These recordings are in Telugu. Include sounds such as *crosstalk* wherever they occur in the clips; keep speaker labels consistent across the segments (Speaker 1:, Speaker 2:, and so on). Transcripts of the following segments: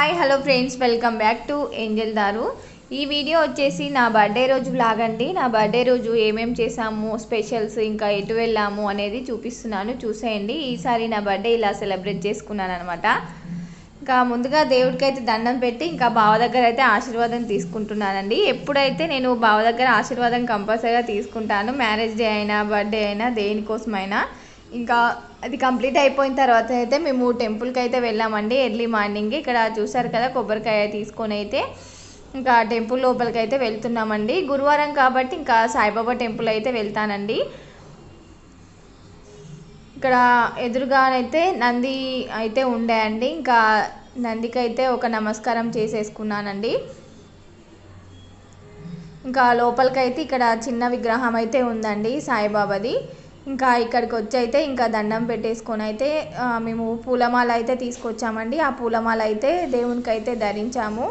Speaker 1: Hi hello friends welcome back to Angel దారు. ఈ వీడియో వచ్చేసి నా బర్త్డే రోజు బ్లాగ్ అండి. నా బర్త్డే రోజు ఏమేం చేసాము స్పెషల్స్ ఇంకా ఎటు వెళ్ళాము అనేది చూపిస్తున్నాను. చూసేయండి. ఈసారి నా బర్త్డే ఇలా సెలబ్రేట్ చేసుకున్నాను అనమాట ఇంకా ముందుగా దేవుడికి అయితే దండం పెట్టి ఇంకా బావ దగ్గర అయితే ఆశీర్వాదం తీసుకుంటున్నానండి. ఎప్పుడైతే నేను బావ దగ్గర ఆశీర్వాదం కంపల్సరీగా తీసుకుంటాను మ్యారేజ్ డే అయినా బర్త్డే అయినా దేనికోసమైనా ఇంకా అది కంప్లీట్ అయిపోయిన తర్వాత అయితే మేము టెంపుల్కి అయితే వెళ్ళామండి. ఎర్లీ మార్నింగ్ ఇక్కడ చూసారు కదా కొబ్బరికాయ తీసుకొని అయితే. ఇంకా టెంపుల్ లోపలికి అయితే వెళ్తున్నామండి. గురువారం కాబట్టి ఇంకా సాయిబాబా టెంపుల్ అయితే వెళ్తానండి. ఇక్కడ ఎదురుగానైతే నంది అయితే ఉండే అండి. ఇంకా నందికి అయితే ఒక నమస్కారం చేసేసుకున్నానండి. ఇంకా లోపలికైతే ఇక్కడ చిన్న విగ్రహం అయితే ఉందండి సాయిబాబాది. ఇంకా ఇక్కడికి వచ్చి అయితే ఇంకా దండం పెట్టేసుకొని అయితే మేము పూలమాల అయితే తీసుకొచ్చామండి. ఆ పూలమాల అయితే దేవునికి అయితే ధరించాము.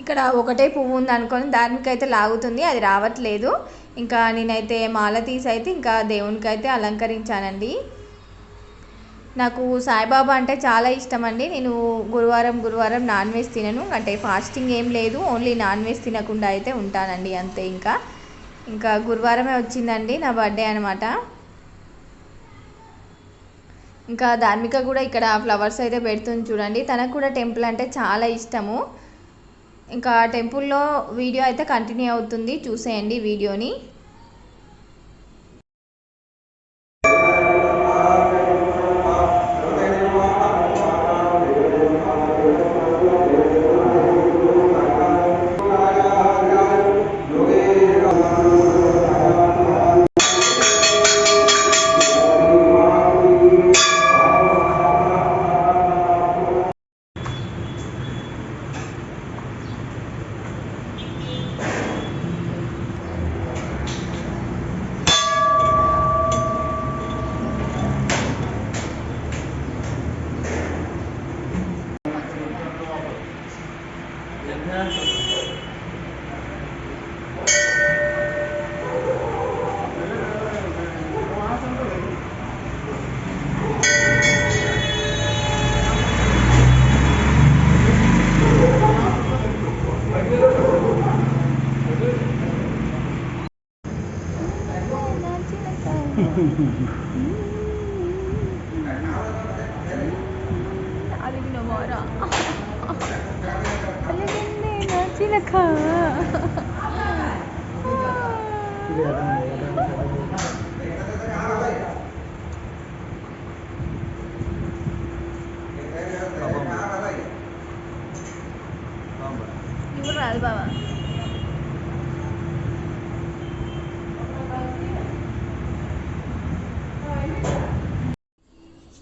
Speaker 1: ఇక్కడ ఒకటే పువ్వు ఉంది అనుకొని దానికి అయితే లాగుతుంది అది రావట్లేదు. ఇంకా నేనైతే మాల తీసి అయితే ఇంకా దేవునికి అయితే అలంకరించానండి. నాకు సాయిబాబా అంటే చాలా ఇష్టం అండి నేను గురువారం గురువారం నాన్ వెజ్ తినను. అంటే ఫాస్టింగ్ ఏం లేదు. ఓన్లీ నాన్ వెజ్ తినకుండా అయితే ఉంటానండి అంతే ఇంకా. ఇంకా గురువారమే వచ్చిందండి నా బర్త్డే అనమాట ఇంకా ధార్మిక కూడా ఇక్కడ ఫ్లవర్స్ అయితే పెడుతుంది చూడండి. తనకు కూడా టెంపుల్ అంటే చాలా ఇష్టము. ఇంకా టెంపుల్లో వీడియో అయితే కంటిన్యూ అవుతుంది. చూసేయండి వీడియోని. ఇప్పుడు రాదు బాబా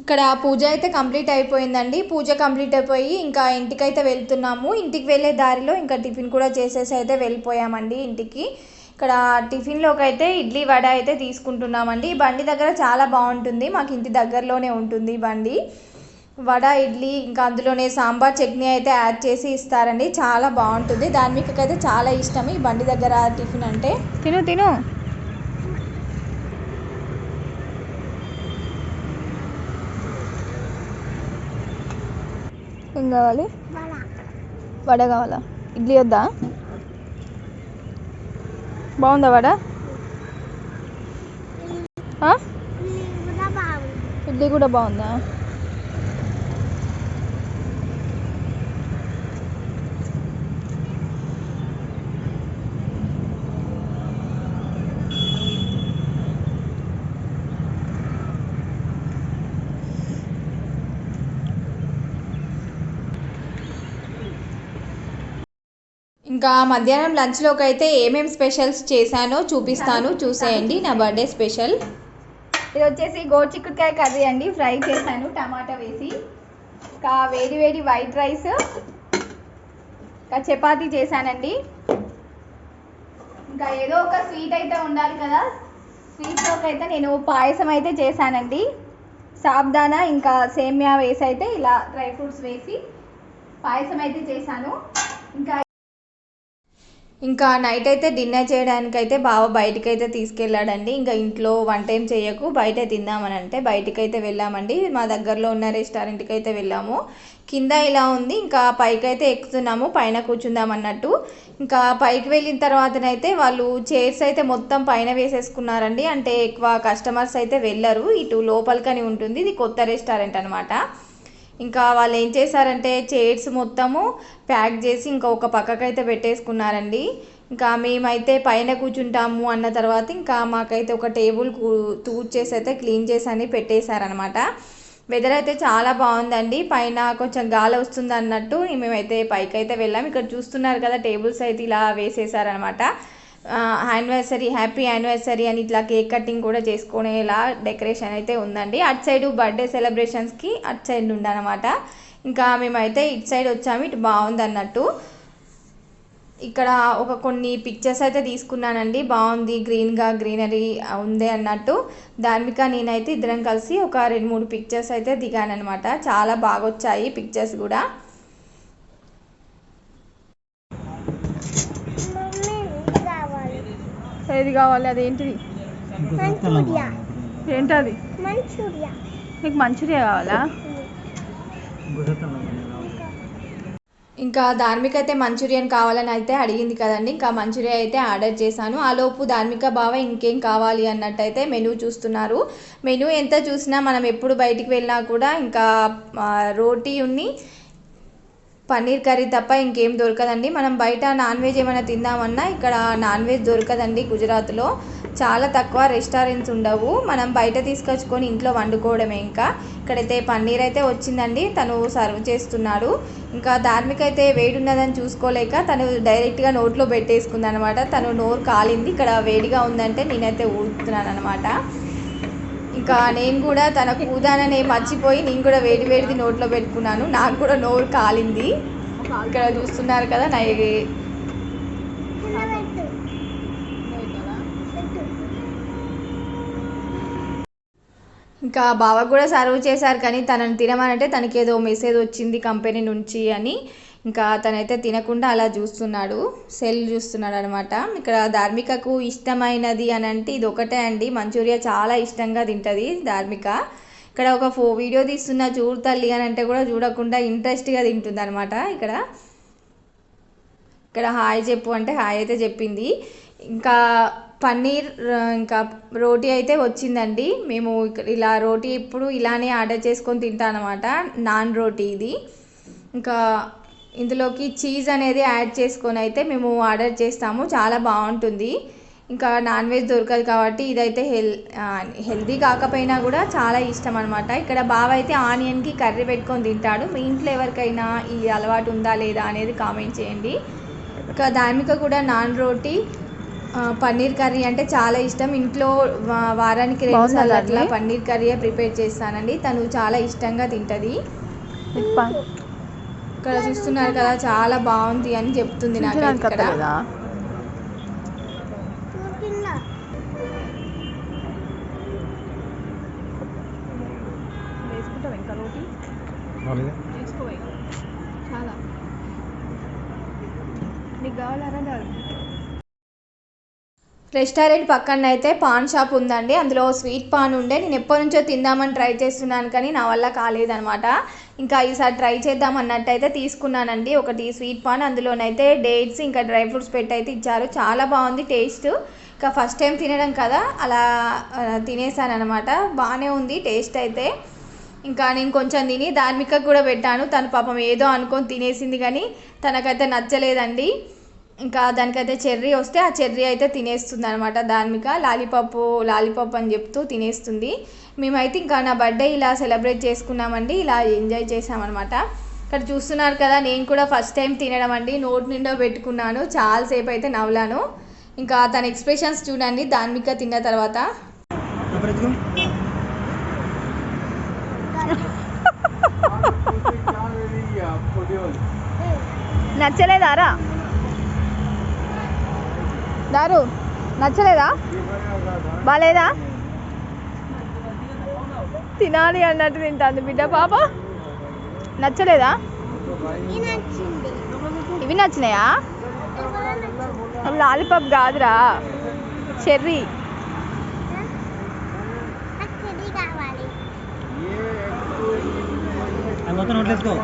Speaker 1: ఇక్కడ పూజ అయితే కంప్లీట్ అయిపోయిందండి. పూజ కంప్లీట్ అయిపోయి ఇంకా ఇంటికైతే వెళ్తున్నాము. ఇంటికి వెళ్ళే దారిలో ఇంకా టిఫిన్ కూడా చేసేసి అయితే వెళ్ళిపోయామండి ఇంటికి. ఇక్కడ టిఫిన్లోకి అయితే ఇడ్లీ వడ అయితే తీసుకుంటున్నామండి. ఈ బండి దగ్గర చాలా బాగుంటుంది. మాకు ఇంటి దగ్గరలోనే ఉంటుంది ఈ బండి. వడ ఇడ్లీ ఇంకా అందులోనే సాంబార్ చట్నీ అయితే యాడ్ చేసి ఇస్తారండి. చాలా బాగుంటుంది. దాని అయితే చాలా ఇష్టం ఈ బండి దగ్గర టిఫిన్ అంటే. తిను తిను. ఏం కావాలి? వడ కావాలా? ఇడ్లీ వద్దా? బాగుందా వడ? ఇడ్లీ కూడా బాగుందా? ఇంకా మధ్యాహ్నం లంచ్లోకి అయితే ఏమేమి స్పెషల్స్ చేశానో చూపిస్తాను. చూసేయండి. నా బర్త్డే స్పెషల్. ఇది వచ్చేసి గోచిక్కుడుకాయ కర్రీ అండి. ఫ్రై చేశాను. టమాటా వేసి ఇంకా వేడి వేడి వైట్ రైస్ ఇంకా చపాతీ చేశానండి. ఇంకా ఏదో ఒక స్వీట్ అయితే ఉండాలి కదా. స్వీట్లోకి అయితే నేను పాయసం అయితే చేశానండి. సాబ్దానా ఇంకా సేమియా వేసి అయితే ఇలా డ్రై ఫ్రూట్స్ వేసి పాయసం అయితే చేశాను. ఇంకా ఇంకా నైట్ అయితే డిన్నర్ చేయడానికి అయితే బావ బయటికి అయితే తీసుకెళ్ళాడండి. ఇంకా ఇంట్లో వంట ఏం చేయకు బయట తిందామని అంటే బయటికి అయితే వెళ్ళామండి. మా దగ్గరలో ఉన్న రెస్టారెంట్కి అయితే వెళ్ళాము. కింద ఇలా ఉంది ఇంకా పైకి అయితే ఎక్కుతున్నాము పైన కూర్చుందాం అన్నట్టు ఇంకా పైకి వెళ్ళిన తర్వాతనైతే వాళ్ళు చైర్స్ అయితే మొత్తం పైన వేసేసుకున్నారండి. అంటే ఎక్కువ కస్టమర్స్ అయితే వెళ్ళరు ఇటు లోపలికని ఉంటుంది. ఇది కొత్త రెస్టారెంట్ అనమాట ఇంకా వాళ్ళు ఏం చేశారంటే చైర్స్ మొత్తము ప్యాక్ చేసి ఇంకా ఒక పక్కకైతే పెట్టేసుకున్నారండి. ఇంకా మేమైతే పైన కూర్చుంటాము అన్న తర్వాత ఇంకా మాకైతే ఒక టేబుల్ తూర్చేసి అయితే క్లీన్ చేసి అని పెట్టేశారనమాట వెదర్ అయితే చాలా బాగుందండి. పైన కొంచెం గాలి వస్తుంది అన్నట్టు మేమైతే పైకి అయితే వెళ్ళాం. ఇక్కడ చూస్తున్నారు కదా టేబుల్స్ అయితే ఇలా వేసేసారనమాట యానివర్సరీ హ్యాపీ యానివర్సరీ అని ఇట్లా కేక్ కటింగ్ కూడా చేసుకునేలా డెకరేషన్ అయితే ఉందండి. అటు సైడ్ బర్త్డే సెలబ్రేషన్స్కి అటు సైడ్ ఉండనమాట. ఇంకా మేమైతే ఇటు సైడ్ వచ్చాము ఇటు బాగుంది అన్నట్టు. ఇక్కడ ఒక కొన్ని పిక్చర్స్ అయితే తీసుకున్నానండి. బాగుంది గ్రీన్గా గ్రీనరీ ఉంది అన్నట్టు. ధార్మిక నేనైతే ఇద్దరం కలిసి ఒక రెండు మూడు పిక్చర్స్ అయితే దిగానమాట చాలా బాగా వచ్చాయి పిక్చర్స్ కూడా. ఏది కావాలి? అదేంటిది
Speaker 2: మంచూరియా.
Speaker 1: ఏంటది?
Speaker 2: మంచూరియా.
Speaker 1: నీకు మంచూరియా కావాలా? ఇంకా ధార్మిక అయితే మంచూరియన్ కావాలని అయితే అడిగింది కదండి. ఇంకా మంచూరియా అయితే ఆర్డర్ చేశాను. ఆ లోపు ధార్మిక బావ ఇంకేం కావాలి అన్నట్టయితే మెనూ చూస్తున్నారు. మెనూ ఎంత చూసినా మనం ఎప్పుడు బయటికి వెళ్ళినా కూడా ఇంకా రోటీ ఉన్ని పన్నీర్ కర్రీ తప్ప ఇంకేం దొరకదండి. మనం బయట నాన్ వెజ్ ఏమైనా తిందామన్నా ఇక్కడ నాన్ వెజ్ దొరకదండి గుజరాత్లో. చాలా తక్కువ రెస్టారెంట్స్ ఉండవు. మనం బయట తీసుకొచ్చుకొని ఇంట్లో వండుకోవడమే ఇంకా. ఇక్కడైతే పన్నీర్ అయితే వచ్చిందండి. తను సర్వ్ చేస్తున్నాడు. ఇంకా ధార్మిక అయితే వేడి ఉన్నదని చూసుకోలేక తను డైరెక్ట్గా నోట్లో పెట్టేసుకుంది అనమాట తను నోరు కాలింది. ఇక్కడ వేడిగా ఉందంటే నేనైతే ఊడుతున్నాను అనమాట ఇంకా నేను కూడా తన కూదాననే మర్చిపోయి నేను కూడా వేడి వేడిది నోట్లో పెట్టుకున్నాను. నాకు కూడా నోరు కాలింది. ఇక్కడ చూస్తున్నారు కదా నా ఇంకా బావ కూడా సర్వ్ చేశారు కానీ తనని తినమనంటే తనకి ఏదో మెసేజ్ వచ్చింది కంపెనీ నుంచి అని. ఇంకా తనైతే తినకుండా అలా చూస్తున్నాడు సెల్ చూస్తున్నాడు అనమాట ఇక్కడ ధార్మికకు ఇష్టమైనది అని అంటే ఇది ఒకటే అండి. మంచూరియా చాలా ఇష్టంగా తింటుంది ధార్మిక. ఇక్కడ ఒక ఫో వీడియో తీస్తున్న చూడు తల్లి అని అంటే కూడా చూడకుండా ఇంట్రెస్ట్గా తింటుంది అనమాట ఇక్కడ. ఇక్కడ హాయ్ చెప్పు అంటే హాయ్ అయితే చెప్పింది. ఇంకా పన్నీర్ ఇంకా రోటీ అయితే వచ్చిందండి. మేము ఇక్కడ ఇలా రోటీ ఇప్పుడు ఇలానే ఆర్డర్ చేసుకొని తింటానమాట. నాన్ రోటీ ఇది. ఇంకా ఇందులోకి చీజ్ అనేది యాడ్ చేసుకొని అయితే మేము ఆర్డర్ చేస్తాము. చాలా బాగుంటుంది. ఇంకా నాన్ వెజ్ దొరకదు కాబట్టి ఇదైతే హెల్ హెల్దీ కాకపోయినా కూడా చాలా ఇష్టం అనమాట ఇక్కడ బావ అయితే ఆనియన్కి కర్రీ పెట్టుకొని తింటాడు. మీ ఇంట్లో ఎవరికైనా ఈ అలవాటు ఉందా లేదా అనేది కామెంట్ చేయండి. ఇంకా ధార్మిక కూడా నాన్ రోటీ పన్నీర్ కర్రీ అంటే చాలా ఇష్టం. ఇంట్లో వారానికి రెండు సార్లు అట్లా పన్నీర్ కర్రీ ప్రిపేర్ చేస్తానండి. తను చాలా ఇష్టంగా తింటుంది. ఇక్కడ చూస్తున్నారు కదా చాలా బాగుంది అని చెప్తుంది నాకు ఇక్కడ.
Speaker 2: చూస్తున్నా
Speaker 1: చాలా. నీకు కావాలరా రెస్టారెంట్ పక్కన అయితే పాన్ షాప్ ఉందండి. అందులో స్వీట్ పాన్ ఉండే. నేను ఎప్పటి నుంచో తిందామని ట్రై చేస్తున్నాను కానీ నా వల్ల కాలేదనమాట ఇంకా ఈసారి ట్రై చేద్దాం అన్నట్టు అయితే తీసుకున్నానండి. ఒకటి స్వీట్ పాన్ అందులోనైతే డేట్స్ ఇంకా డ్రై ఫ్రూట్స్ పెట్టి అయితే ఇచ్చారు. చాలా బాగుంది టేస్ట్. ఇంకా ఫస్ట్ టైం తినడం కదా అలా తినేసాను అనమాట బాగానే ఉంది టేస్ట్ అయితే. ఇంకా నేను కొంచెం తిని ధార్మికకు కూడా పెట్టాను. తను పాపం ఏదో అనుకొని తినేసింది కానీ తనకైతే నచ్చలేదండి. ఇంకా దానికైతే చెర్రీ వస్తే ఆ చెర్రీ అయితే తినేస్తుంది అనమాట ధార్మిక. లాలీపాప్ లాలీపాప్ అని చెప్తూ తినేస్తుంది. మేమైతే ఇంకా నా బర్త్డే ఇలా సెలబ్రేట్ చేసుకున్నామండి ఇలా ఎంజాయ్ చేసామన్నమాట ఇక్కడ చూస్తున్నారు కదా నేను కూడా ఫస్ట్ టైం తినడం అండి నోటి నిండా పెట్టుకున్నాను చాలాసేపు అయితే నవ్వులాను. ఇంకా తన ఎక్స్ప్రెషన్స్ చూడండి ధార్మిక తిన్న తర్వాత. *laughs* నచ్చలేదారా? దారు నచ్చలేదా? బాలేదా? తినాలి అన్నట్టు తింటాంది బిడ్డ పాప. నచ్చలేదా? ఇవి నచ్చినాయా?
Speaker 3: లాలీపాప్ కాదురా. చెర్రీ.
Speaker 4: మొత్తం నోట్లేసుకో.